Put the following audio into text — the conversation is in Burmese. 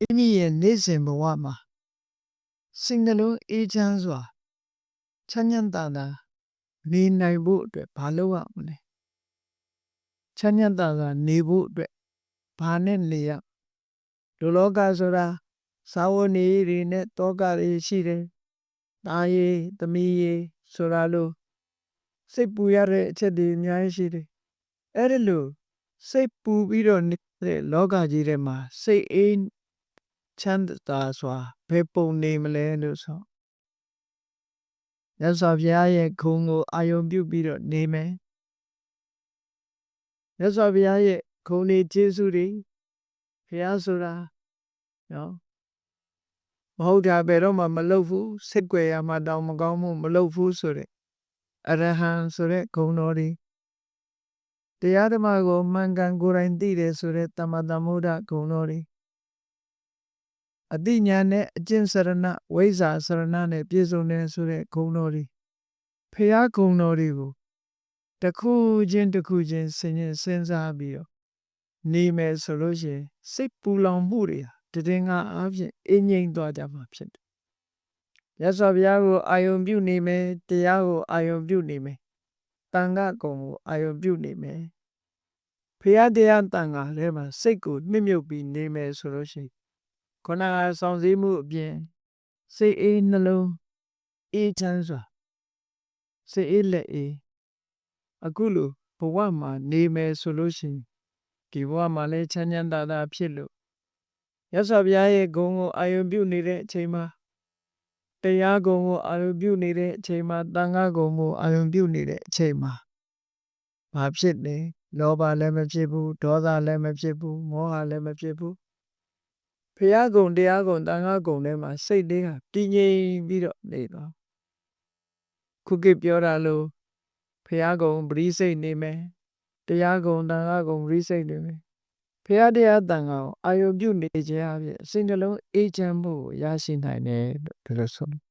မိမိရဲ့နေ့စဉ်ဘဝမှာစိတ်နှလုံးအေးချမ်းစွာချမ်းချမ်းသာသာနေနိုင်ဖို့အတွက်ဘာလုပ်ရမလဲချမ်းချမ်းသာသာနေဖို့အတွက်ဘာနဲ့နေရလူလောကဆိုတာသာဝနေတွေနဲ့တောကတွေရှိတယ်။တာရီသမီးရီဆိုတာလို့စိတ်ပူရတဲ့အချက်တွေအများကြီးရှိတယ်။အဲ့ဒီလိုစိတ်ပူပြီးတော့နေတဲ့လောကကြီးထဲမှာစိတ်အေး ချမ်းသာစွာဘယ်ပုံနေမလဲလို့ဆိုရသော်ဘုရားရဲ့ခုံကိုအာယုံပြုပြီးတော့နေမယ်ရသော်ဘုရားရဲ့ခုံနေကျေးဇူးတွေဘုရားဆိုတာနော်မဟုတ်တာဘယ်တော့မှမလုပ်ဘူးစိတ်ကြွယ်ရမှတောင်မကောင်းမှုမလုပ်ဘူးဆိုတဲ့အရဟံဆိုတဲ့ဂုဏ်တော်တွေတရားဓမ္မကိုမှန်ကန်ကိုယ်တိုင်သိတယ်ဆိုတဲ့တမ္မာတမုဒ္ဒဂုဏ်တော်တွေ အတိညာနဲ့အကျင့်စရဏဝိဇ္ဇာစရဏနဲ့ပြည့်စုံတယ်ဆိုတဲ့ဂုဏ်တော်တွေဖရာဂုဏ်တော်တွေကိုတစ်ခုချင်းတစ်ခုချင်းစဉ်းရင်စဉ်းစားပြီးတော့နေမယ်ဆိုလို့ရှိရင်စိတ်ပူလောင်မှုတွေဟာတည်ငါအားဖြင့်အင်းငိမ့်သွားကြမှာဖြစ်တယ်။ရသော်ဘုရားကိုအာယုံပြုနေမယ်တရားကိုအာယုံပြုနေမယ်တန်ခါကုံကိုအာယုံပြုနေမယ်ဖရာတရားတန်ခါထဲမှာစိတ်ကိုနှိမ့်မြုပ်ပြီးနေမယ်ဆိုလို့ရှိရင် ခန္ဓာဆောင်စည်းမှုအပြင်စိတ်အေးနှလုံးအေးချမ်းစွာစိတ်အေးလက်အေးအခုလိုဘဝမှာနေမယ်ဆိုလို့ရှိရင်ဒီဘဝမှာလည်းချမ်းချမ်းသာသာဖြစ်လို့ရသော်ဘုရားရဲ့ဂုဏ်ကိုအာယုံပြုနေတဲ့အချိန်မှာတရားဂုဏ်ကိုအာယုံပြုနေတဲ့အချိန်မှာတန်ခါဂုဏ်ကိုအာယုံပြုနေတဲ့အချိန်မှာဘာဖြစ်လဲလောဘလည်းမဖြစ်ဘူးဒေါသလည်းမဖြစ်ဘူးမောဟလည်းမဖြစ်ဘူး ဖရာဂုံတရားဂုံတန်ခါဂုံထဲမှာစိတ်လေးကတည်ငြိမ်ပြီးတော့နေတော့ခုကိပြောတာလို့ဖရာဂုံပရိစိတ်နေမယ်တရားဂုံတန်ခါဂုံပရိစိတ်နေမယ်ဖရာတရားတန်ခါကိုအာယုပြုနေခြင်းအပြင်စိတ်နှလုံးအေးချမ်းမှုကိုရရှိနိုင်တယ်လို့ဒီလိုဆို